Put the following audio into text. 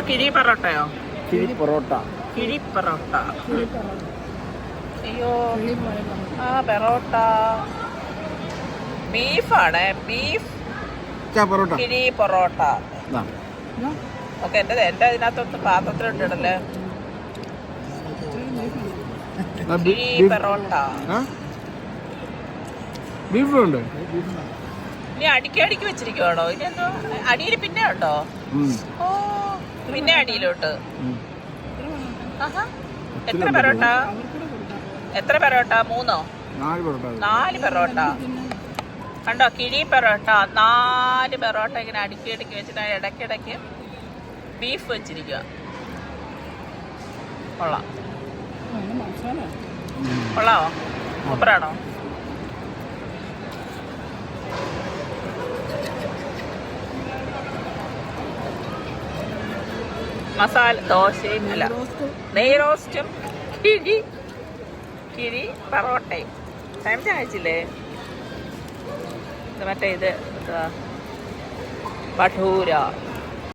കിരി പൊറോട്ടയോ? കിഴി പൊറോട്ട. കിരി പൊറോട്ട. അയ്യോ ആ പൊറോട്ട. ബീഫാണ് ബീഫ് പൊറോട്ട. കിരി പൊറോട്ട. ദാ. ഓക്കെ എന്റെ എന്റെ അതിനകത്തൊന്ന് കിരി ബീഫ്- പൊറോട്ട. ആ? ഇനി അടിക്കി അടിക്കി വെച്ചിരിക്കുവാണോ? ഇനി എന്തോ അടിയിൽ പിന്നെ ഉണ്ടോ? ഓ പിന്നെ അടിയിലോട്ട്. എത്ര പെറോട്ട? എത്ര പെറോട്ട? മൂന്നോ? നാല് പൊറോട്ട കണ്ടോ കിഴി പെറോട്ട. നാല് പെറോട്ട ഇങ്ങനെ അടുക്കി അടുക്കി വെച്ചിട്ട് ഇടയ്ക്കിടയ്ക്ക് ബീഫ് വെച്ചിരിക്കുക കൊള്ളാം. കൊള്ളാവോ? സൂപ്പറാണോ? മസാല ദോശയും അല്ല നെയ് റോസ്റ്റും കിഴി കിഴി പറോട്ടയും. ടൈം കഴിച്ചില്ലേ ഇത് മറ്റേ ഇത് ഭട്ടൂര